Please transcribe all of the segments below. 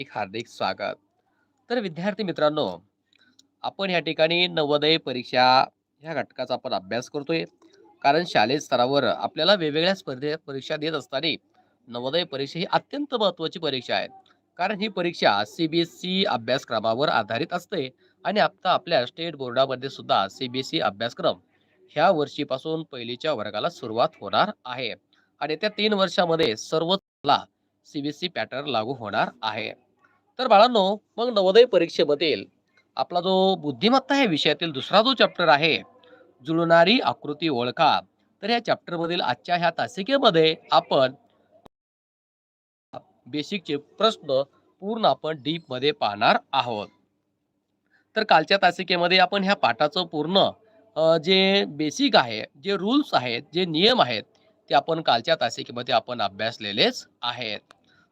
एक हार्दिक स्वागत. तर विद्यार्थी मित्रांनो, आपण या ठिकाणी नवोदय परीक्षा ह्या घटकाचा आपण अभ्यास करतोय. कारण शालेय स्तरावर आपल्याला वेगवेगळ्या स्पर्धे परीक्षा देत असताना नवोदय परीक्षा ही अत्यंत महत्त्वाची परीक्षा आहे. कारण ही परीक्षा सी अभ्यासक्रमावर आधारित असते आणि आता आपल्या स्टेट बोर्डामध्ये सुद्धा सी अभ्यासक्रम ह्या वर्षीपासून पहिलीच्या वर्गाला सुरुवात होणार आहे. आणि त्या तीन वर्षामध्ये सर्वच सी पॅटर्न लागू होणार आहे. तर बाळांनो, मग नवोदय परीक्षेमधील आपला जो बुद्धिमत्ता या विषयातील दुसरा जो चॅप्टर आहे, जुळणारी आकृती ओळखा. तर या चॅप्टरमधील आजच्या ह्या तासिकेमध्ये आपण बेसिकचे प्रश्न पूर्ण आपण डीपमध्ये पाहणार आहोत. तर कालच्या तासिकेमध्ये आपण ह्या पाठाचं पूर्ण जे बेसिक आहे, जे रूल्स आहेत, जे नियम आहेत, ते आपण कालच्या तासिकेमध्ये आपण अभ्यासलेलेच आहेत.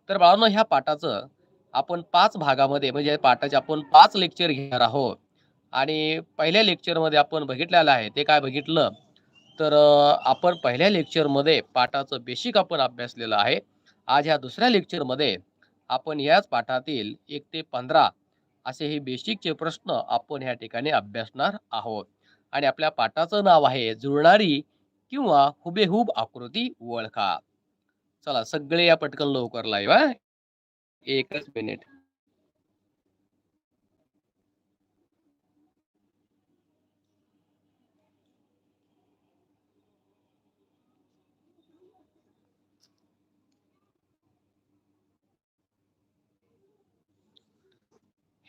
तर बाळांनो, ह्या पाठाचं आपण पाच भागामध्ये म्हणजे पाठाचे आपण पाच लेक्चर घेणार आहोत. आणि पहिल्या लेक्चरमध्ये आपण बघितलेलं आहे. ते काय बघितलं? तर आपण पहिल्या लेक्चरमध्ये पाठाचं बेसिक आपण अभ्यासलेलं आहे. आज ह्या दुसऱ्या लेक्चरमध्ये आपण याच पाठातील एक ते 15 असे हे बेसिकचे प्रश्न आपण ह्या ठिकाणी अभ्यासणार आहोत. आणि आपल्या पाठाचं नाव आहे जुळणारी किंवा हुबेहूब आकृती ओळखा. चला सगळे या पटकन लवकर लाईव्ह एकच मिनिट.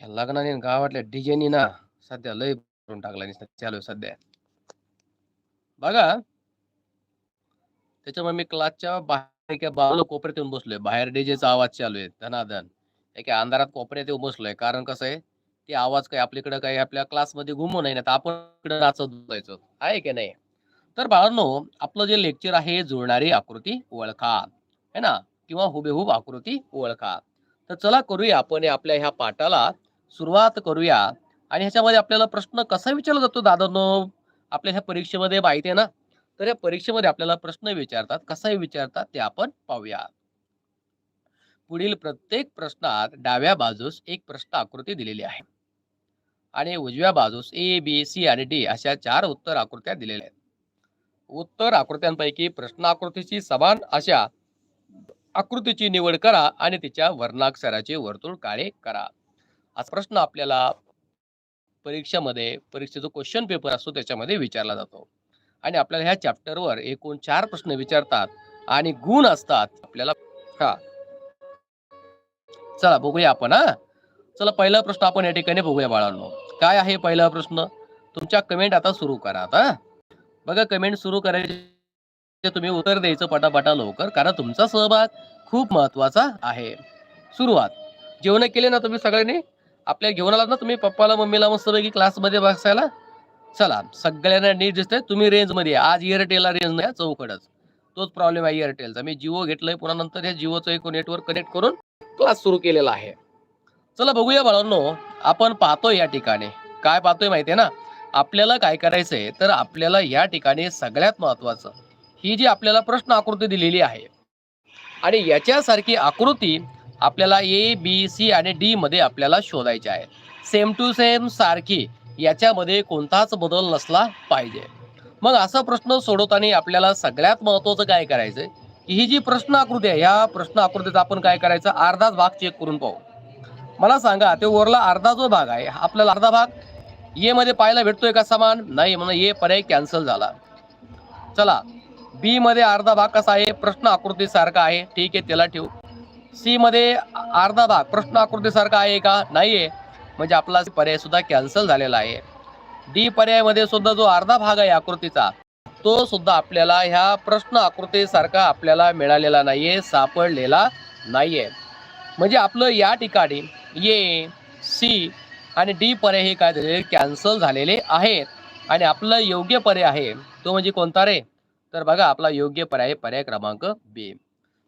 ह्या लग्नाने गावातल्या डीजेनी ना सध्या लय करून टाकला चालू सध्या. बघा त्याच्यामुळे मी क्लासच्या बाहेर बाजूला कोपऱ्यात येऊन बसलोय. बाहेर डीजेचा आवाज चालू आहे धनाधन. एका अंधारात कोपऱ्यात येऊन बसलोय. कारण कसं आहे, ते आवाज काही आपल्याकडे काही आपल्या क्लासमध्ये घुमू नाही तर आपण इकडे नाचत जायचो आहे की नाही? तर बाळांनो, आपलं जे लेक्चर आहे जुळणारी आकृती ओळखा. है ना? किंवा हुबेहूब आकृती ओळखा. तर चला करूया आपण आपल्या ह्या पाठाला सुरुवात करूया. आणि ह्याच्यामध्ये आपल्याला प्रश्न कसा विचारला जातो दादांनो? आपल्या ह्या परीक्षेमध्ये माहिती आहे ना? तर या परीक्षेमध्ये आपल्याला प्रश्न विचारतात. कसाही विचारतात ते आपण पाहूया. पुढील प्रत्येक प्रश्नात डाव्या बाजूस एक प्रश्न आकृती दिलेली आहे. आणि उजव्या बाजूस ए, बी, सी आणि डी अशा चार उत्तर आकृत्या दिलेल्या आहेत. उत्तर आकृत्यांपैकी प्रश्न आकृतीची समान अशा आकृतीची निवड करा आणि तिच्या वर्णाक्षराचे वर्तुळ काळे करा. असा प्रश्न आपल्याला परीक्षेमध्ये परीक्षेचा क्वेश्चन पेपर असतो त्याच्यामध्ये विचारला जातो. आणि आपल्याला ह्या चॅप्टरवर एकूण चार प्रश्न विचारतात आणि गुण असतात आपल्याला हा चला बघूया आपण हा चला पहिला प्रश्न आपण या ठिकाणी बघूया बाळांनो. काय आहे पहिला प्रश्न? तुमच्या कमेंट आता सुरू करा आता. बघा कमेंट सुरू करायचे तुम्ही उत्तर द्यायचं पटापटा लवकर कारण तुमचा सहभाग खूप महत्त्वाचा आहे. सुरुवात. जेवण केले ना तुम्ही सगळ्यांनी? आपल्या घेऊन आलात ना तुम्ही पप्पाला, मम्मीला मस्तपैकी क्लासमध्ये बसायला? चला सगळ्यांना नीट दिसतंय. तुम्ही रेंजमध्ये आज एअरटेलला रेंज नाही चौकडच. तोच प्रॉब्लेम आहे एअरटेलचा. मी जिओ घेतलंय पुन्हा नंतर हे जिओचं एक नेटवर्क कनेक्ट करून क्लास सुरू केलेला आहे. चला बघूया बाळांनो, आपण पाहतोय या ठिकाणी. काय पाहतोय माहिती आहे ना? आपल्याला काय करायचंय तर आपल्याला या ठिकाणी सगळ्यात महत्त्वाचं ही जी आपल्याला प्रश्न आकृती दिलेली आहे आणि याच्यासारखी आकृती आपल्याला ए, बी, सी आणि डी मध्ये आपल्याला शोधायची आहे. सेम टू सेम सारखी याच्यामध्ये कोणताच बदल नसला पाहिजे. मग असा प्रश्न सोडवताना आपल्याला सगळ्यात महत्त्वाचं काय करायचं की ही जी प्रश्न आकृती आहे, ह्या प्रश्न आकृतीचा आपण काय करायचं अर्धाच भाग चेक करून पाहू. मला सांगा ते वरला अर्धा जो भाग आहे, आपल्याला अर्धा भाग ए मध्ये पाहायला भेटतोय का समान? नाही म्हणून ए पर्याय कॅन्सल झाला. चला बी मध्ये अर्धा भाग कसा आहे? प्रश्न आकृतीसारखा आहे. ठीक आहे त्याला ठेवू. सी मध्ये अर्धा भाग प्रश्न आकृतीसारखा आहे का? नाहीये. म्हणजे आपला पर्याय सुद्धा कॅन्सल झालेला आहे. डी पर्यायमध्ये सुद्धा जो अर्धा भाग आहे आकृतीचा तो सुद्धा आपल्याला ह्या प्रश्न आकृतीसारखा आपल्याला मिळालेला नाहीये, सापडलेला नाहीये. म्हणजे आपलं या ठिकाणी ए, सी आणि डी पर्याय हे काय झालेले कॅन्सल झालेले आहेत. आणि आपलं योग्य पर्याय आहे तो म्हणजे कोणता रे? तर बघा आपला योग्य पर्याय पर्याय क्रमांक बी.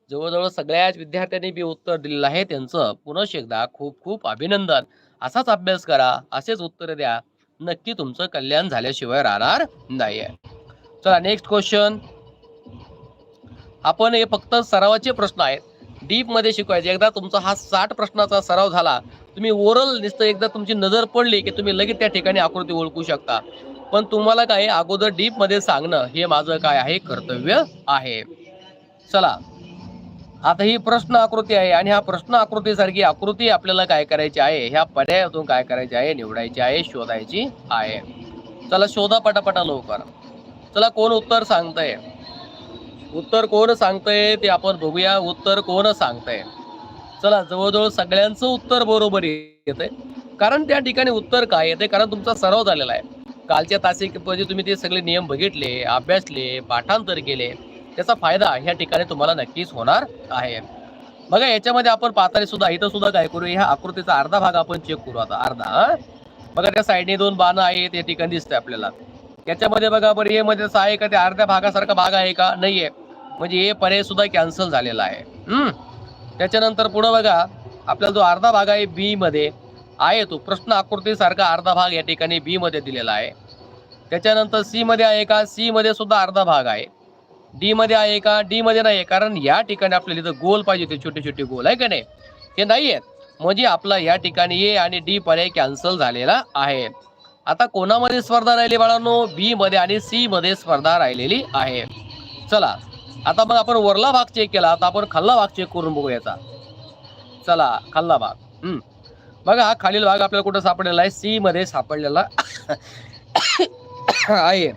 जवळजवळ सगळ्याच विद्यार्थ्यांनी बी उत्तर दिलेलं आहे. त्यांचं पुनश एकदा खूप-खूप अभिनंदन. असाच अभ्यास करा, असेच उत्तर द्या. नक्की तुमचं कल्याण झाल्याशिवाय राहणार नाहीये. चला नेक्स्ट क्वेश्चन. आपण हे फक्त सरावाचे प्रश्न आहेत. डीपमध्ये शिकवायचे एकदा तुमचा हा साठ प्रश्नाचा सराव झाला तुम्ही ओरल दिसतं एकदा तुमची नजर पडली की तुम्ही लगेच त्या ठिकाणी आकृती ओळखू शकता पण तुम्हाला काय अगोदर डीपमध्ये सांगणं हे माझं काय आहे कर्तव्य आहे चला आता ही प्रश्न आकृती आहे आणि हा प्रश्न आकृतीसारखी आकृती आपल्याला काय करायची आहे? ह्या पर्यायातून काय करायची आहे? निवडायची आहे शोधायची आहे. चला शोधा पटापटा लवकर. चला कोण उत्तर सांगतंय? उत्तर कोण सांगतंय ते आपण बघूया. उत्तर कोण सांगतंय? चला जवळजवळ सगळ्यांचं उत्तर बरोबर येते कारण त्या ठिकाणी उत्तर काय येते कारण तुमचा सराव झालेला आहे. कालच्या तासिक म्हणजे तुम्ही ते सगळे नियम बघितले अभ्यासले पाठांतर केले. त्याचा फायदा ह्या ठिकाणी तुम्हाला नक्कीच होणार आहे. बघा याच्यामध्ये आपण पातळी सुद्धा इथं सुद्धा काय करू ह्या आकृतीचा अर्धा भाग आपण चेक करू आता अर्धा बघा त्या साईडने दोन बाणं आहेत या ठिकाणी दिसतंय आपल्याला. याच्यामध्ये बघा बरं ए मध्ये आहे का ते अर्ध्या भागासारखा भाग आहे का? नाहीये. म्हणजे ए पर्याय सुद्धा कॅन्सल झालेला आहे. हम्म त्याच्यानंतर पुढं बघा आपल्याला जो अर्धा भाग आहे बी मध्ये आहे तो प्रश्न आकृतीसारखा अर्धा भाग या ठिकाणी बी मध्ये दिलेला आहे. त्याच्यानंतर सी मध्ये आहे का? सी मध्ये सुद्धा अर्धा भाग आहे. डी मध्ये आहे का? डी मध्ये नाही कारण या ठिकाणी आपल्याला इथं गोल पाहिजे होते छोटे छोटे गोल आहे का नाही? हे नाही आहेत म्हणजे आपला या ठिकाणी ए आणि डी पर्याय कॅन्सल झालेला आहे. आता कोणामध्ये स्पर्धा राहिली बाळांनो? बी मध्ये आणि सी मध्ये स्पर्धा राहिलेली आहे. चला आता मग आपण वरला भाग चेक केला. आता आपण खाल्ला भाग चेक करून बघूयाचा चला खाल्ला भाग. हम्म. बघा हा खालील भाग आपल्याला कुठं सापडलेला आहे? सी मध्ये सापडलेला आहे.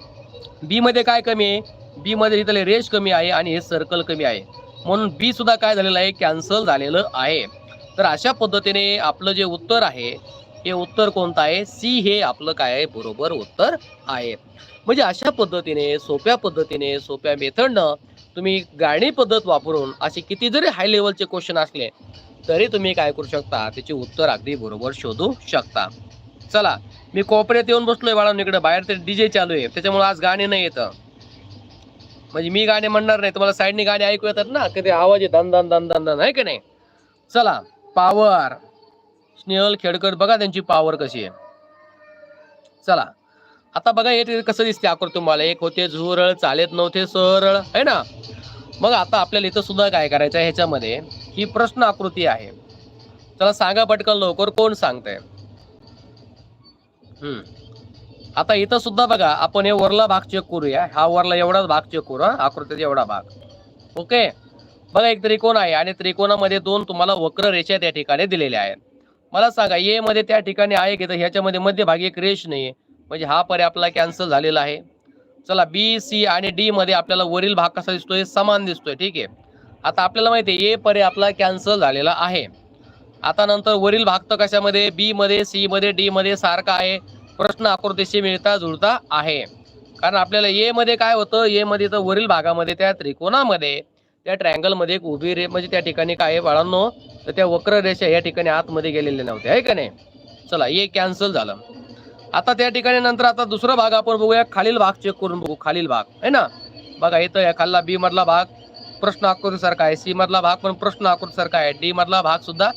बी मध्ये काय कमी आहे? बी मध्ये इथले रेश कमी आहे आणि हे सर्कल कमी आहे. म्हणून बी सुद्धा काय झालेलं आहे? कॅन्सल झालेलं आहे. तर अशा पद्धतीने आपलं जे उत्तर आहे हे उत्तर कोणतं आहे? सी हे आपलं काय आहे? बरोबर उत्तर आहे. म्हणजे अशा पद्धतीने सोप्या पद्धतीने सोप्या मेथडनं तुम्ही गाणी पद्धत वापरून असे किती जरी हाय लेवलचे क्वेश्चन असले तरी तुम्ही काय करू शकता? त्याचे उत्तर अगदी बरोबर शोधू शकता. चला मी कोपऱ्यात येऊन बसलोय बाळा इकडे बाहेर ते डीजे चालू आहे. त्याच्यामुळे आज गाणे नाही येतं. म्हणजे मी गाणे म्हणणार नाही तुम्हाला साईडने गाणे ऐकू येतात ना कधी आवाज आहे दन दन दन दन दन आहे की नाही? चला पावर स्नेहल खेडकर बघा त्यांची पावर कशी आहे. चला आता बघा हे कसं दिसते आकृती तुम्हाला. एक होते झुरळ चालेत नव्हते सरळ आहे ना? मग आता आपल्याला इथं सुद्धा काय करायचं आहे ह्याच्यामध्ये? ही प्रश्न आकृती आहे. चला सांगा पटकन लवकर कोण सांगतंय? हम्म. आता इथं सुद्धा बघा आपण हे वरला भाग चेक करूया. हा वरला एवढाच भाग चेक करू हा. आकृतीचा एवढा भाग. ओके? बघा एक त्रिकोण आहे आणि त्रिकोणामध्ये दोन तुम्हाला वक्र रेषा त्या ठिकाणी दिलेल्या आहेत. मला सांगा ये मध्ये त्या ठिकाणी आहे की तर ह्याच्यामध्ये मध्यभागी एक रेष नाही म्हणजे हा पर्याय आपला कॅन्सल झालेला आहे. चला बी सी आणि डी मध्ये आपल्याला वरील भाग कसा दिसतोय? समान दिसतोय ठीक आहे? आता आपल्याला माहिती आहे ए पर्याय आपला कॅन्सल झालेला आहे. आता नंतर वरील भाग तर कशामध्ये? बी मध्ये सी मध्ये डी मध्ये सारखा आहे. प्रश्न आकृतीशी मिळता जुळता आहे. कारण आपल्याला ए मध्ये काय होतं? ए मध्ये तर वरील भागामध्ये त्या त्रिकोणामध्ये त्या ट्रँगलमध्ये एक उभी रे म्हणजे त्या ठिकाणी काय बाळांनो? तर त्या वक्र रेषा या ठिकाणी आतमध्ये गेलेल्या नव्हत्या आहे का नाही? चला ए कॅन्सल झालं. आता त्या ठिकाणी नंतर आता दुसरा भाग आपण बघूया. खालील भाग चेक करून बघू. खालील भाग आहे ना? बघा इथं या खाल्ला बी मधला भाग प्रश्न आकृतीसारखा आहे. सी मधला भाग पण प्रश्न आकृतीसारखा आहे. डी मधला भाग सुद्धा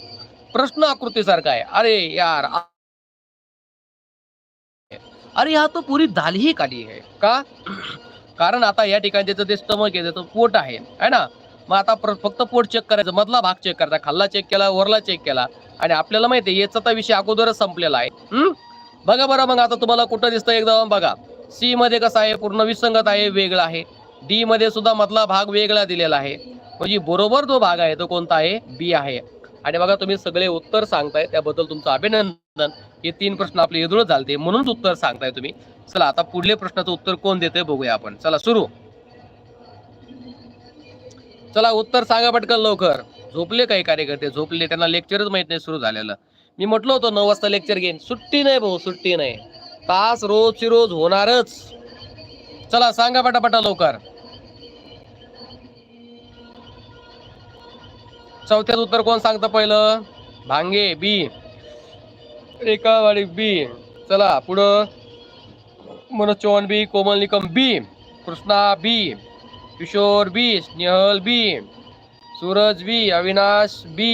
प्रश्न आकृतीसारखा आहे. अरे यार अरे हा तो पुरी दाल ही काली आहे. का? कारण आता या ठिकाणी त्याचं ते स्टमक आहे त्याचं पोट आहे है ना? मग आता प्र- फक्त पोट चेक करायचं मधला भाग चेक करायचा खाल्ला चेक केला वरला चेक केला. आणि आपल्याला माहिती आहे याचा तर विषय अगोदरच संपलेला आहे. बघा बरं मग आता तुम्हाला कुठं दिसतं एकदा बघा. सी मध्ये कसं आहे पूर्ण विसंगत आहे वेगळा आहे. डी मध्ये सुद्धा मधला भाग वेगळा दिलेला आहे. म्हणजे बरोबर जो भाग आहे तो कोणता आहे? बी आहे. आणि बघा तुम्ही सगळे उत्तर सांगताय त्याबद्दल तुमचं अभिनंदन. हे तीन प्रश्न आपले एवढंच झालते म्हणूनच उत्तर सांगताय तुम्ही. चला आता पुढले प्रश्नाचं उत्तर कोण देते बघूया आपण. चला सुरू. चला उत्तर सांगा पटकन लवकर. झोपले काही कार्यकर्ते? झोपले त्यांना लेक्चरच माहीत नाही सुरू झालेलं. मी म्हटलं होतं नऊ वाजता लेक्चर घेईन. सुट्टी नाही भाऊ सुट्टी नाही. तास रोजची रोज होणारच. चला सांगा पटापटा लवकर. चौथ्यात उत्तर कोण सांगतं पहिलं? भांगे बी. रेखावाडी बी. चला पुढं. मनोज चव्हाण बी कोमल निकम बी कृष्णा बी किशोर बी स्नेहल बी सूरज बी अविनाश बी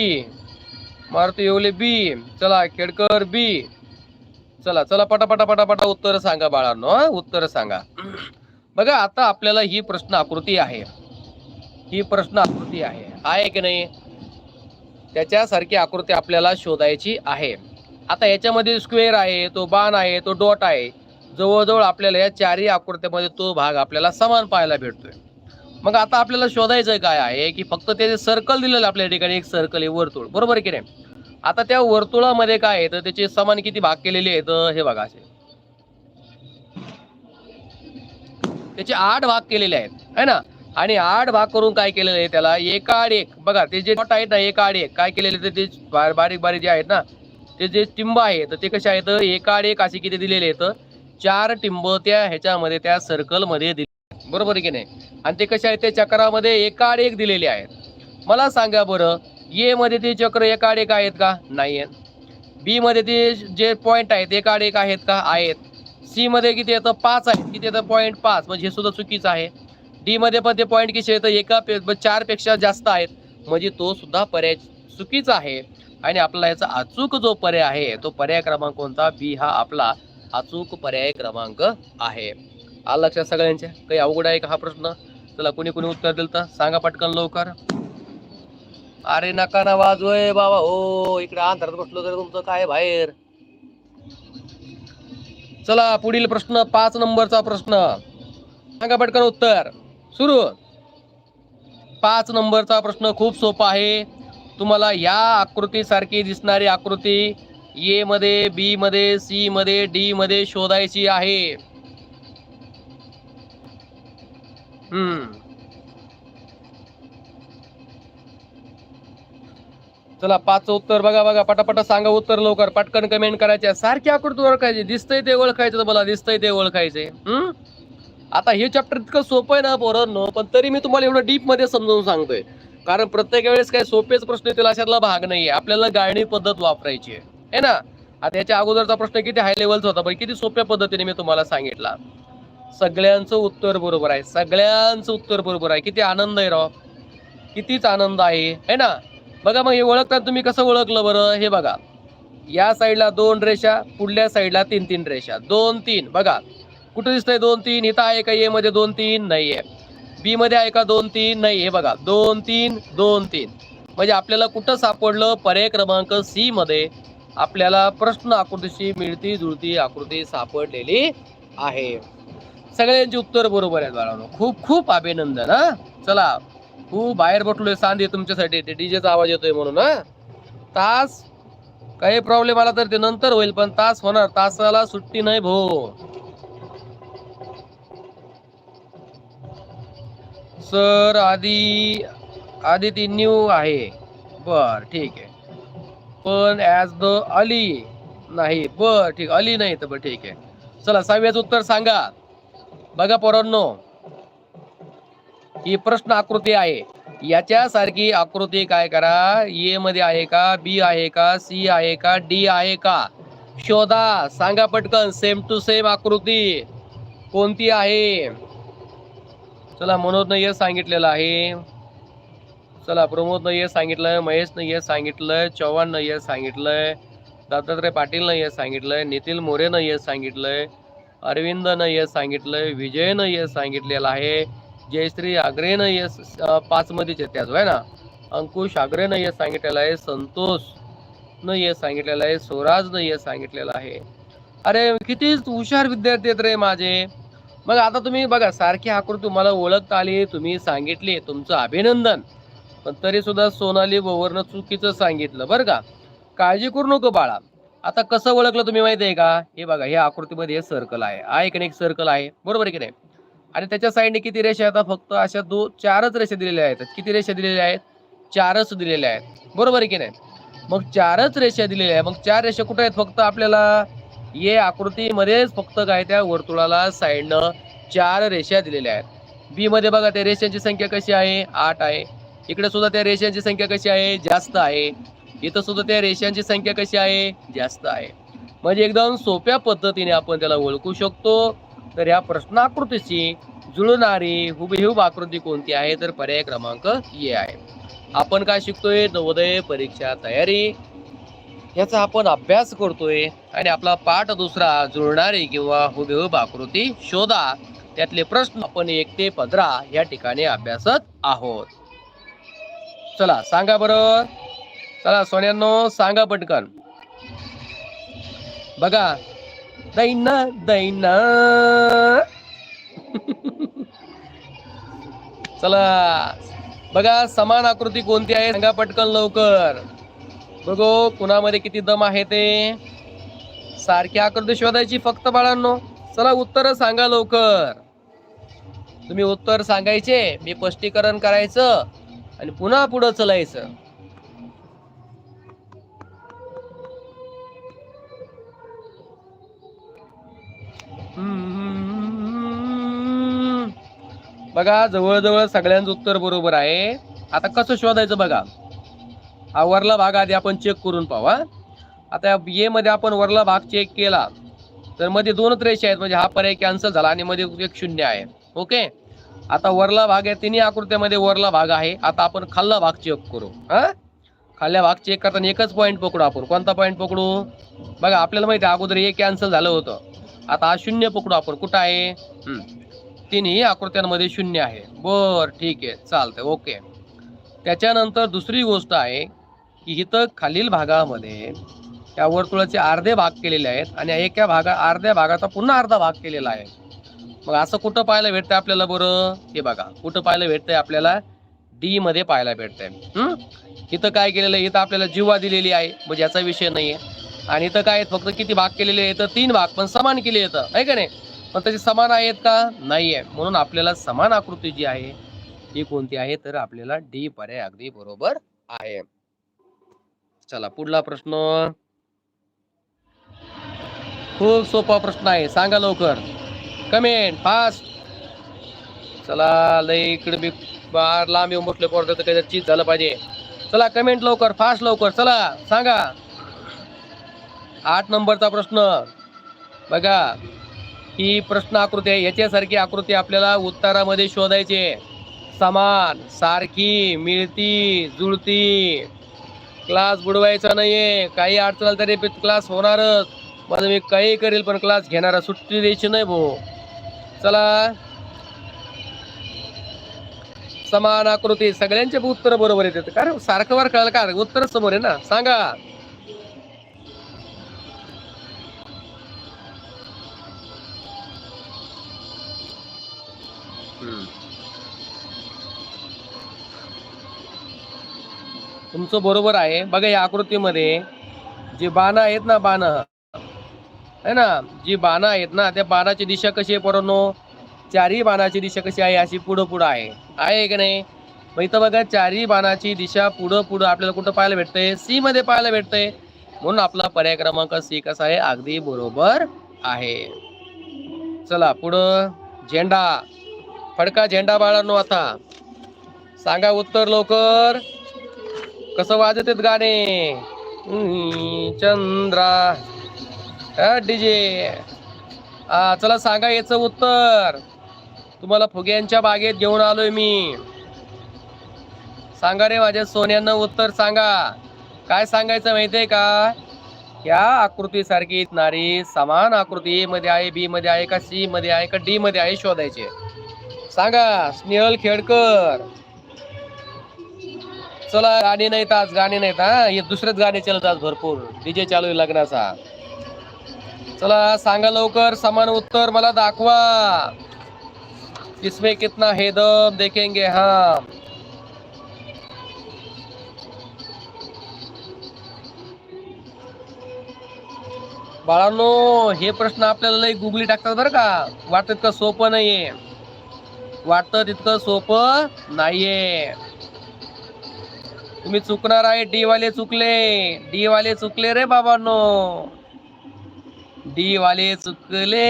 मारुती येवले बी चला खेडकर बी. चला चला पटापटा पटापटा उत्तर सांगा बाळांनो उत्तर सांगा. बघा आता आपल्याला ही प्रश्न आकृती आहे. ही प्रश्न आकृती आहे. आहे की नाही? त्याच्यासारखी आकृती आपल्याला शोधायची आहे. आता याच्यामध्ये स्क्वेअर आहे तो बाण आहे तो डॉट आहे. जवळजवळ आपल्याला या चारही आकृत्यामध्ये तो भाग आपल्याला समान पाहायला भेटतोय. मग आता आपल्याला शोधायचं काय आहे की फक्त ते सर्कल दिलेलं आपल्या ठिकाणी एक सर्कल आहे वर्तुळ. बरोबर की नाही? आता त्या वर्तुळामध्ये काय आहे? तर त्याचे समान किती भाग केलेले आहेत? हे बघा असे. त्याचे आठ भाग केलेले आहेत है ना? आणि आठ भाग करून काय केलेलं आहे त्याला? एकाड एक. बघा ते जे डॉट आहेत ना एकाड एक. काय केलेले ते बारीक बारीक जे आहेत ना ते जे टिंब आहेत तर ते कसे आहेत? एकाड एक असे किती दिलेले आहेत? चार टिंब त्या ह्याच्यामध्ये त्या सर्कलमध्ये दिले आहेत. बरोबर आहे की नाही? आणि ते कसे आहेत? ते चक्रामध्ये एकाड एक दिलेले आहेत. मला सांगा बरं ए मध्ये ते चक्र एकाड एक आहेत का? नाही आहेत. बी मध्ये ते जे पॉईंट आहेत एकाड एक आहेत का? आहेत. सी मध्ये किती येतं पाच आहेत. किती येतं पॉईंट पाच. म्हणजे हे सुद्धा चुकीचं आहे. डी मध्ये पण ते पॉईंट किती येतं एका पे चारपेक्षा जास्त आहेत. म्हणजे तो सुद्धा पर्याय चुकीचा आहे. आणि आपला याचा अचूक जो पर्याय आहे तो पर्याय क्रमांक कोणता? बी हा आपला अचूक पर्याय क्रमांक आहे. आलं लक्षात सगळ्यांच्या? काही अवघड आहे का हा प्रश्न? चला कोणी कोणी उत्तर दिलं तर? सांगा पटकन लवकर. अरे नका ना वाजवय बाबा. हो इकडे अंधारात बसलो तर तुमचं काय बाहेर? चला पुढील प्रश्न पाच नंबरचा प्रश्न. सांगा पटकन उत्तर. सुरू. पाच नंबरचा प्रश्न खूप सोपा आहे. तुम्हाला या आकृतीसारखी दिसणारी आकृती ए मध्ये बी मध्ये सी मध्ये डी मध्ये शोधायची आहे. हम्म. चला पाच उत्तर बघा बघा पटापट सांगा उत्तर लवकर. पटकन कमेंट करायचे. सारखी आकृती ओळखायची. दिसतंय ते ओळखायचं तर मला दिसतंय ते ओळखायचे. हम्म? आता हे चॅप्टर इतकं सोपं आहे ना पोरांनो पण तरी मी तुम्हाला एवढं डीपमध्ये समजावून सांगतोय. कारण प्रत्येक वेळेस काही सोपेच प्रश्न येतील अशातला भाग नाहीये. आपल्याला गाळणी पद्धत वापरायची आहे. है ना? आता याच्या अगोदरचा प्रश्न किती हाय लेवलचा होता पण किती सोप्या पद्धतीने मी तुम्हाला सांगितला. सगळ्यांचं उत्तर बरोबर आहे. सगळ्यांचं उत्तर बरोबर आहे. किती आनंद आहे राव. कितीच आनंद आहे. है ना? बघा मग हे ओळखतात तुम्ही कसं ओळखलं बरं? हे बघा. या साईडला दोन रेषा पुढल्या साईडला तीन तीन रेषा. दोन तीन बघा. कुठं दिसतंय दोन तीन इथं आहे का ये मध्ये दोन तीन नाहीये. बी मध्ये आहे का दोन तीन? नाही हे बघा. दोन तीन दोन तीन. म्हणजे आपल्याला कुठं सापडलं? पर्याय क्रमांक सी मध्ये आपल्याला प्रश्न आकृतीशी मिळती जुळती आकृती सापडलेली आहे. सगळ्यांची उत्तर बरोबर आहेत बाळांनो. खूप खूप अभिनंदन हा. चला खूप बाहेर बटलोय सांधे तुमच्यासाठी. ते डीजेचा आवाज येतोय म्हणून हा. तास काही प्रॉब्लेम आला तर ते नंतर होईल पण तास होणार. तासाला सुट्टी नाही भो. सर आधी आधी ती न्यू आहे. बर ठीक आहे. पण ॲज द अली नाही. बर ठीक अली नाही तर बरं ठीक आहे. चला सहाव्याचं उत्तर सांगा. बघा पोरांनो ही प्रश्न आकृती आहे. याच्यासारखी आकृती काय करा? ए मध्ये आहे का? बी आहे का? सी आहे का? डी आहे का? शोधा. सांगा पटकन. सेम टू सेम आकृती. कोणती आहे? चला मनोजनं ये सांगितलेलं आहे चला प्रमोदनं ये सांगितलंय महेशनं ये सांगितलंय चव्हाणनं ये सांगितलंय दत्तात्रय पाटीलनं ये सांगितलंय नितीन मोरेनं ये सांगितलंय अरविंदनं ये सांगितलंय विजयनं ये सांगितलेलं आहे जयश्री आग्रेनं ये पाचमध्येच अं, पाच मध्येच आहे त्याच होय ना अंकुश आग्रेनं ये सांगितलेलं आहे संतोषनं ये सांगितलेलं आहे स्वराजनं ये सांगितलेलं आहे अरे किती हुशार विद्यार्थी आहेत रे माझे मग आता तुम्ही बघा सारखी आकृती तुम्हाला ओळखता आली तुम्ही सांगितली तुमचं अभिनंदन. पण तरी सुद्धा सोनाली बोवरनं चुकीचं सांगितलं बरं का? काळजी करू नको बाळा. आता कसं ओळखलं तुम्ही माहिती आहे का? हे बघा हे आकृतीमध्ये हे सर्कल आहे. आहे की नाही एक सर्कल आहे. बरोबर आहे की नाही? आणि त्याच्या साईडने किती रेषा येतात फक्त अशा दो चारच रेषा दिलेल्या आहेत. किती रेषा दिलेल्या आहेत? चारच दिलेल्या आहेत. बरोबर आहे की नाही? मग चारच रेषा दिलेल्या आहेत. मग चार रेषा कुठे आहेत? फक्त आपल्याला ये आकृतीमध्येच फक्त काय त्या वर्तुळाला साईडनं चार रेषा दिलेल्या आहेत. बी मध्ये बघा त्या रेषांची संख्या कशी आहे? आठ आहे. इकडे सुद्धा त्या रेषांची संख्या कशी आहे? जास्त आहे. इथं सुद्धा त्या रेषांची संख्या कशी आहे? जास्त आहे. म्हणजे एकदम सोप्या पद्धतीने आपण त्याला ओळखू शकतो. तर या प्रश्नाकृतीची जुळणारी हुबेहूब आकृती कोणती आहे? तर पर्याय क्रमांक ए आहे. आपण काय शिकतोय? नवोदय परीक्षा तयारी. याचा आपण अभ्यास करतोय आणि आपला पाठ दुसरा जुळणारी किंवा हुबेहूब आकृती शोधा. त्यातले प्रश्न आपण एक ते पंधरा या ठिकाणी अभ्यासत आहोत. चला सांगा बरं. चला सोन्यांनो सांगा पटकन. बघा. दैना दैना. चला. बघा समान आकृती कोणती आहे? सांगा पटकन लवकर. बघो कुणामध्ये किती दम आहे ते. सारखी आकृती शोधायची फक्त बाळांनो. चला उत्तर सांगा लवकर. तुम्ही उत्तर सांगायचे मी स्पष्टीकरण करायचं आणि पुन्हा पुढं चलायचं. बघा जवळजवळ सगळ्यांचं उत्तर बरोबर आहे. आता कसं शोधायचं बघा. हा वरला भाग आधी आपण चेक करून पाहू हा. आता ए मध्ये आपण वरला भाग चेक केला तर मध्ये दोनच रेषा आहेत. म्हणजे हा पर्याय कॅन्सल झाला आणि मध्ये एक शून्य आहे. ओके आता वरला भाग आहे तिन्ही आकृत्यामध्ये वरला भाग आहे. आता आपण खाल्ला भाग चेक करू हा. खाल्ल्या भाग चेक करताना एकच पॉईंट पकडू आपण. कोणता पॉईंट पकडू? बघा आपल्याला माहिती आहे अगोदर एक कॅन्सल झालं होतं. आता हा शून्य पकडू आपण. कुठं आहे? तिन्ही आकृत्यांमध्ये शून्य आहे. बर ठीक आहे. चालतंय. ओके त्याच्यानंतर दुसरी गोष्ट आहे की इथं खालील भागामध्ये त्या वर्तुळाचे अर्धे भाग केलेले आहेत आणि एका भागा अर्ध्या भागाचा पुन्हा अर्धा भाग केलेला आहे. मग असं कुठं पाहायला भेटतंय आपल्याला बरं? हे बघा कुठं पाहायला भेटतंय आपल्याला? डी मध्ये पाहायला भेटतंय. इथं काय केलेलं आहे? इथं आपल्याला जीवा दिलेली आहे म्हणजे याचा विषय नाही आहे आणि इथं काय आहेत, फक्त किती भाग केलेले आहेत? तर तीन भाग पण समान केले येतं आहे का नाही? पण त्याचे समान आहेत का? नाही आहे म्हणून आपल्याला समान आकृती जी आहे ती कोणती आहे? तर आपल्याला डी पर्याय अगदी बरोबर आहे. चला पुढला प्रश्न. खूप सोपा प्रश्न आहे सांगा लवकर. कमेंट फास्ट चला लय इकडे मी बार लांब येऊन बसले पोरत काही चीज झालं पाहिजे. चला कमेंट लवकर फास्ट लवकर चला सांगा. आठ नंबरचा प्रश्न. बघा ही प्रश्न आकृती आहे याच्यासारखी आकृती आपल्याला उत्तरामध्ये शोधायची समान सारखी मिळती जुळती. क्लास बुडवायचा नाहीये. काही अडचण तरी क्लास होणारच. माझं मी काही करेल पण क्लास घेणारा सुट्टी द्यायची नाही भाऊ चला. समान आकृती. सगळ्यांचे उत्तर बरोबर येतात. कारण सारखं वार कळलं का उत्तर समोर आहे ना. सांगा. तुमचं बरोबर आहे. बघा या आकृतीमध्ये जी बाणं आहेत ना बाणं. है ना? जी बाणं आहेत ना त्या बाणाची दिशा कशी आहे पोरांनो? चारही बाणाची दिशा कशी आहे अशी पुढं पुढं आहे. आहे की नाही? मग इथं बघा चारही बाणाची दिशा पुढं पुढं आपल्याला कुठं पाहायला भेटतंय? सी मध्ये पाहायला भेटतंय. म्हणून आपला पर्याय क्रमांक सी कसा आहे? अगदी बरोबर आहे. चला पुढं झेंडा. फडका झेंडा बाळांनो आता. सांगा उत्तर लवकर. कसं वाजत आहेत गाणे? चंद्रा. डीजे. चला सांगा याचं उत्तर. तुम्हाला फुग्यांच्या बागेत घेऊन आलोय मी. सांगा रे माझ्या सोन्यानं उत्तर सांगा. काय सांगायचं माहितीये का? या आकृतीसारखी नारी समान आकृती मध्ये आहे बी मध्ये आहे का सी मध्ये आहे का डी मध्ये आहे शोधायचे. सांगा स्नेहल खेडकर. चला गाणी नाहीत आज गाणी नाहीत हा? हे दुसरेच गाणे चालत आज भरपूर. डीजे चालू आहे लग्नाचा. चला सांगा लवकर समान उत्तर मला दाखवा. इसमें कितना है दम देखेंगे हम बाळांनो हे प्रश्न आपल्याला लई गुगली टाकतात बरं का. वाटतं इतकं सोपं नाहीये. वाटतं तितकं सोपं नाहीये. तुम्ही चुकणार आहे डी वाले चुकले. डी वाले चुकले रे बाबांनो. डी वाले चुकले.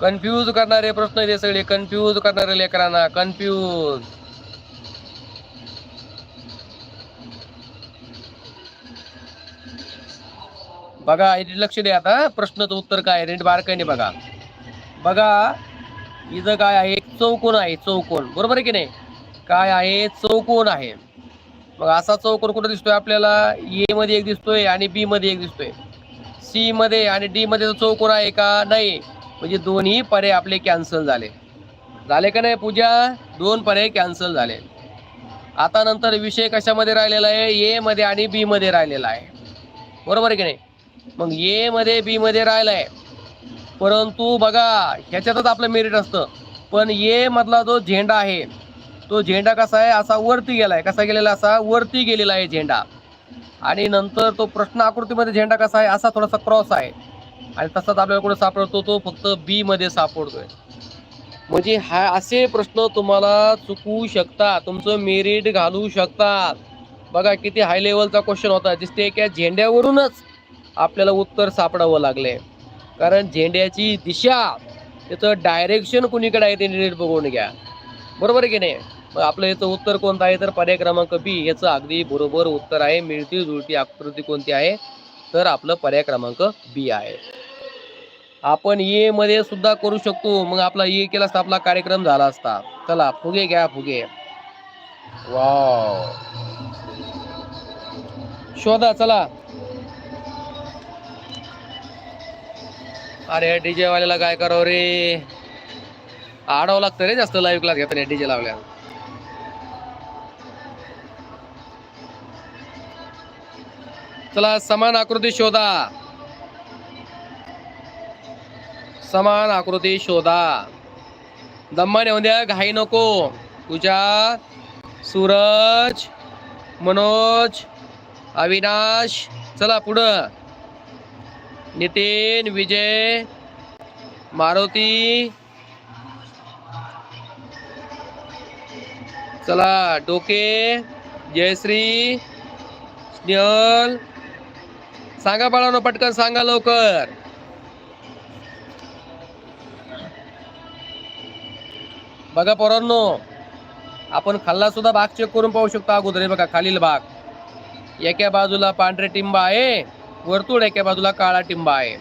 कन्फ्यूज करणारे प्रश्न ते सगळे. कन्फ्यूज करणारे लेकरांना. कन्फ्यूज बघा लक्ष द्या आता. प्रश्नाचं उत्तर काय नीट बारकाईने बघा. बघा इथं काय आहे? चौकोन आहे चौकोन. बरोबर आहे की नाही? काय आहे? चौकोन आहे. मग असा चौकोन कुठं दिसतोय आपल्याला? ए मध्ये एक दिसतोय आणि बी मध्ये एक दिसतोय. सी मध्ये आणि डी मध्ये चौकोन आहे का? नाही. म्हणजे दोन्ही पर्याय आपले कॅन्सल झाले. झाले का नाही पूजा? दोन पर्याय कॅन्सल झाले. आता नंतर विषय कशामध्ये राहिलेला आहे? ए मध्ये आणि बी मध्ये राहिलेला आहे. बरोबर आहे की नाही? मग ए मध्ये बी मध्ये राहिलाय. परंतु बघा ह्याच्यातच आपलं मेरिट असतं. पण ये मधला जो झेंडा आहे तो झेंडा कसा आहे असा वरती गेला आहे कसा गेलेला असा वरती गेलेला आहे झेंडा. आणि नंतर तो प्रश्न आकृतीमध्ये झेंडा कसा आहे असा थोडासा क्रॉस आहे. आणि तसाच आपल्याला कुठे सापडतो तो फक्त बी मध्ये सापडतोय. म्हणजे हा असे प्रश्न तुम्हाला चुकवू शकता. तुमचं मेरिट घालू शकतात बघा किती हाय लेवलचा क्वेश्चन होता. दिसते की या झेंड्यावरूनच आपल्याला उत्तर सापडावं लागले कारण झेंड्याची दिशा त्याचं डायरेक्शन कुणीकडे आहे ते नीट बघून घ्या. बरोबर आहे की नाही? मग आपलं याचं उत्तर कोणतं आहे? तर पर्याय क्रमांक बी याचं अगदी बरोबर उत्तर आहे. मिळती जुळती आकृती कोणती आहे? तर आपलं पर्याय क्रमांक बी आहे. आपण ए मध्ये सुद्धा करू शकतो. मग आपला ए केला असता आपला कार्यक्रम झाला असता. चला फुगे घ्या फुगे. वाव शोधा चला. अरे डीजे वाल्याला काय करावं रे? आडावं लागतं रे जास्त लाईव्ह क्लास घेताना डीजे लावल्या. चला समान आकृती शोधा. समान आकृती शोधा. दम्माने होऊ द्या घाई नको. तुझ्या सूरज मनोज अविनाश. चला पुढं. नितीन विजय मारुती. चला डोके जयश्री स्नेहल. सांगा बाळानो पटकन सांगा लवकर. बघा पोरांनो आपण खाल्ला सुद्धा भाग चेक करून पाहू शकतो अगोदर. बघा खालील भाग. एका बाजूला पांढरे टिंबा आहे. वर्तुळ एका बाजूला काळा टिंबा आहे.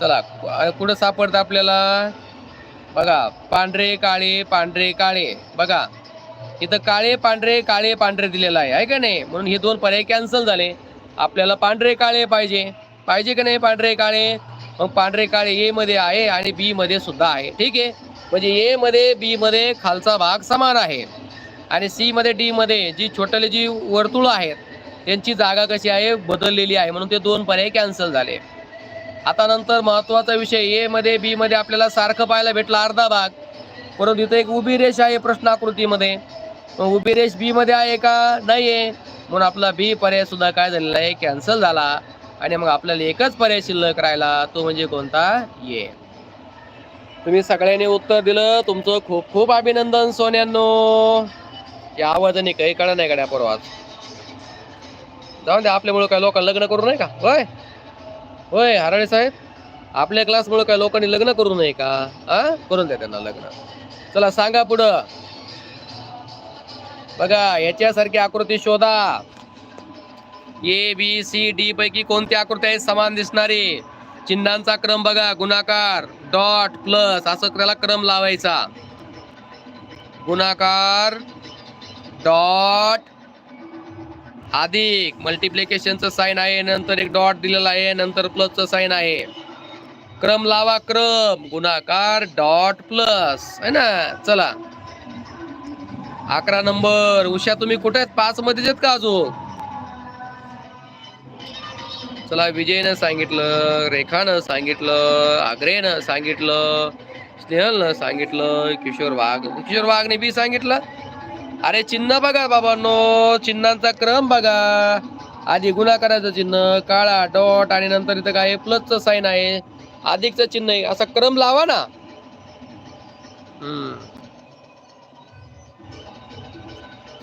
चला कुठं सापडतं आपल्याला? बघा पांढरे काळे पांढरे काळे. बघा इथं काळे पांढरे काळे पांढरे दिलेलं आहे. आहे का नाही? म्हणून हे दोन पर्याय कॅन्सल झाले. आपल्याला पांढरे काळे पाहिजे. पाहिजे का नाही पांढरे काळे? मग पांढरे काळे ए मध्ये आहे आणि बी मध्ये सुद्धा आहे. ठीक आहे? म्हणजे ए मध्ये बी मध्ये खालचा भाग समान आहे. आणि सी मध्ये डी मध्ये जी छोटले जी वर्तुळ आहेत त्यांची जागा कशी आहे बदललेली आहे म्हणून ते दोन पर्याय कॅन्सल झाले. आता नंतर महत्त्वाचा विषय ए मध्ये बी मध्ये आपल्याला सारखं पाहायला भेटला अर्धा भाग. परंतु इथं एक उभी रेष आहे प्रश्न आकृतीमध्ये उभी रेष बी मध्ये आहे का? नाही आहे म्हणून आपला बी पर्याय सुद्धा काय झालेला आहे कॅन्सल झाला. आणि मग आपल्याला एकच पर्याय शिल्लक राहिला तो म्हणजे कोणता? ये तुम्ही सगळ्यांनी उत्तर दिलं. तुमचं खूप खूप अभिनंदन सोन्यांनो. या आवाजाने काही कळा नाही गड्या परवाच. जाऊन द्या आपल्यामुळे काय लोकांना लग्न करू नये का? होय? होय हराळे साहेब? आपल्या क्लासमुळे काय लोकांनी लग्न करू नये का? हा करून द्या त्यांना लग्न. चला सांगा पुढं. बघा याच्यासारखी आकृती शोधा. ए बी सी डी पैकी कोणती आकृती आहे समान दिसणारी? चिन्हांचा क्रम बघा गुणाकार डॉट प्लस असं त्याला क्रम लावायचा. गुणाकार डॉट अधिक मल्टिप्लिकेशनचं साईन आहे नंतर एक डॉट दिलेला आहे नंतर प्लसचं साईन आहे. क्रम लावा क्रम गुणाकार डॉट प्लस है ना? चला. अकरा नंबर उषा तुम्ही कुठे आहेत? पाच मध्ये आहेत का अजून? चला विजयनं सांगितलं रेखानं सांगितलं आग्रेनं सांगितलं स्नेहलनं सांगितलं किशोर वाघ किशोर वाघने बी सांगितलं. अरे चिन्ह बघा बाबांनो चिन्हांचा क्रम बघा. आधी गुणाकाराचं चिन्ह काळा डॉट आणि नंतर इथं काय प्लसचं साईन आहे. अधिकचं चिन्ह आहे. असा क्रम लावा ना. हम्म.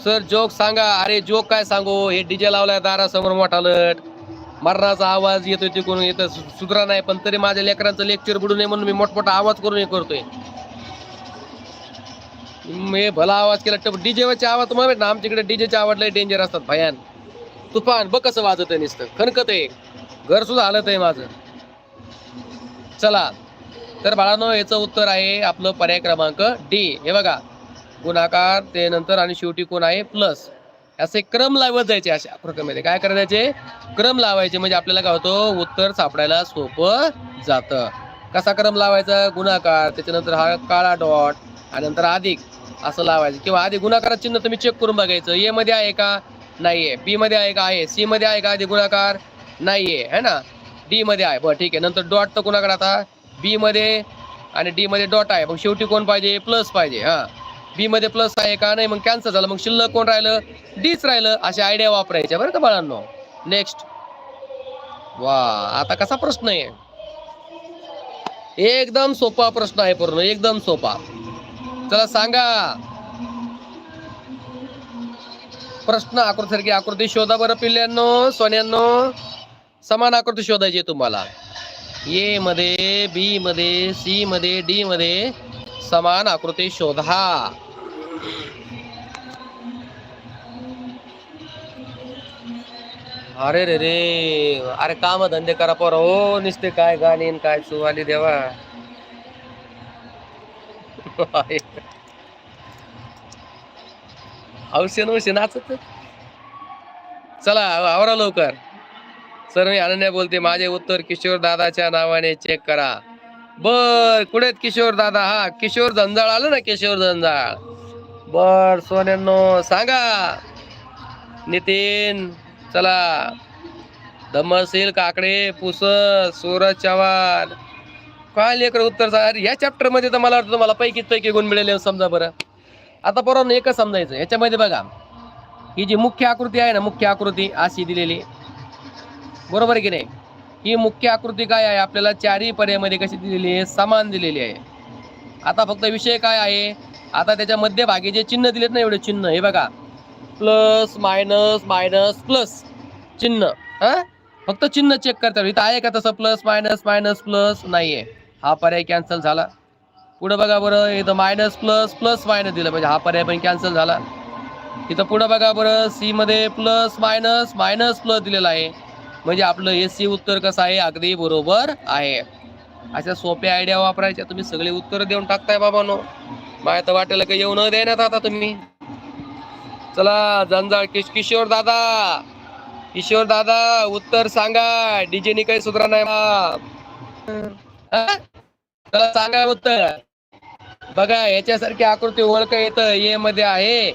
सर जोक सांगा. अरे जोक काय सांगू? हे डीजे लावलाय दारासमोर मोठा लट. मरणाचा आवाज येतोय तिकडून. येतं सुधरा नाही पण तरी माझ्या लेकरांचं लेक्चर बुडू नये म्हणून मी मोठमोठा आवाज करून हे करतोय. मी भला आवाज केला टप डीजेवरचे आवाज तुम्हाला भेट ना आमच्याकडे डीजेचे आवाज लय डेंजर असतात भयान. तुफान बघ कसं वाजत आहे नुसतं. खणकत आहे. घर सुद्धा हलत आहे माझं. चला. तर बाळानो याचं उत्तर आहे आपलं पर्याय क्रमांक डी. हे बघा. गुणाकार ते नंतर आणि शेवटी कोण आहे? प्लस असे क्रम लावत जायचे अशा प्रकारे काय करायचे क्रम लावायचे. म्हणजे आपल्याला काय होतं? उत्तर सापडायला सोपं जातं. कसा क्रम लावायचा? गुणाकार. त्याच्यानंतर हा काळा डॉट आणि नंतर अधिक असं लावायचं. किंवा आधी गुणाकारात चिन्ह तुम्ही चेक करून बघायचं. ए मध्ये आहे का? नाहीये. बी मध्ये आहे का? आहे. सी मध्ये आहे का? आधी गुणाकार? नाहीये. है ना? डी मध्ये आहे. बरं ठीक आहे. नंतर डॉट तर गुणाकार आता बी मध्ये आणि डी मध्ये डॉट आहे. मग शेवटी कोण पाहिजे? प्लस पाहिजे. हा. बी मध्ये प्लस आहे का? नाही मग कॅन्सल झालं. मग शिल्लक कोण राहिलं? डीच राहिलं. अशा आयडिया वापरायच्या बरं का बाळांनो? नेक्स्ट वा आता कसा प्रश्न आहे? एकदम सोपा प्रश्न आहे पूर्ण. एकदम सोपा. चला सांगा. प्रश्न आकृतीसारखी आकृती शोधा बरं पिल्ल्यांनो सोन्यांनो. समान आकृती शोधायची तुम्हाला. ए मध्ये बी मध्ये सी मध्ये डी मध्ये समान आकृती शोधा. अरे रे रे अरे काम धंदे करा पोर. हो नुसते काय गाणी काय चुवाली देवा. हौसे नवशे नाचत चला आवरा लवकर. सर मी अनन्या बोलते. माझे उत्तर किशोर दादाच्या नावाने चेक करा. बर कुठे किशोर दादा? हा किशोर जंजाळ आलं ना किशोर जंजाळ? बर सोन्यांनो सांगा. नितीन चला. धम्मशील काकडे पुस सूरज चव्हाण. काय लेकर उत्तर अरे या चॅप्टरमध्ये तर मला वाटतं तुम्हाला पैकीच पैकी गुण मिळेल समजा बरं. आता बरोबर एकच समजायचं. याच्यामध्ये बघा ही जी मुख्य आकृती आहे ना मुख्य आकृती अशी दिलेली. बरोबर की नाही? ही मुख्य आकृती काय आहे? आपल्याला चारही पर्यामध्ये कशी दिलेली आहे? समान दिलेली आहे. आता फक्त विषय काय आहे? आता त्याच्या मध्यभागी जे चिन्ह दिलेत ना एवढे चिन्ह हे बघा. Plus minus minus plus. चिन्ह हां? फक्त चिन्ह चेक करता इथं आहे का तसं? Plus minus minus plus? नाही आहे हा पर्याय कॅन्सल झाला. पुढे बघा बरं इथं मायनस प्लस प्लस मायनस दिलं म्हणजे हा पर्याय पण कॅन्सल झाला. इथं पुढे बघा बरं सी मध्ये प्लस मायनस मायनस प्लस दिलेला आहे. म्हणजे आपलं हे सी उत्तर कसं आहे? अगदी बरोबर आहे. अशा सोप्या आयडिया वापरायच्या. तुम्ही सगळे उत्तर देऊन टाकताय बाबानो. माया तर वाटेल का येऊ न देण्यात आता तुम्ही. चला जंजाळ किश किशोर दादा. किशोर दादा उत्तर सांगा. डीजेनी काही सुधारा नाही बा. हा? चला सांगा बघा याच्यासारखी आकृती ओळख येतं ए मध्ये आहे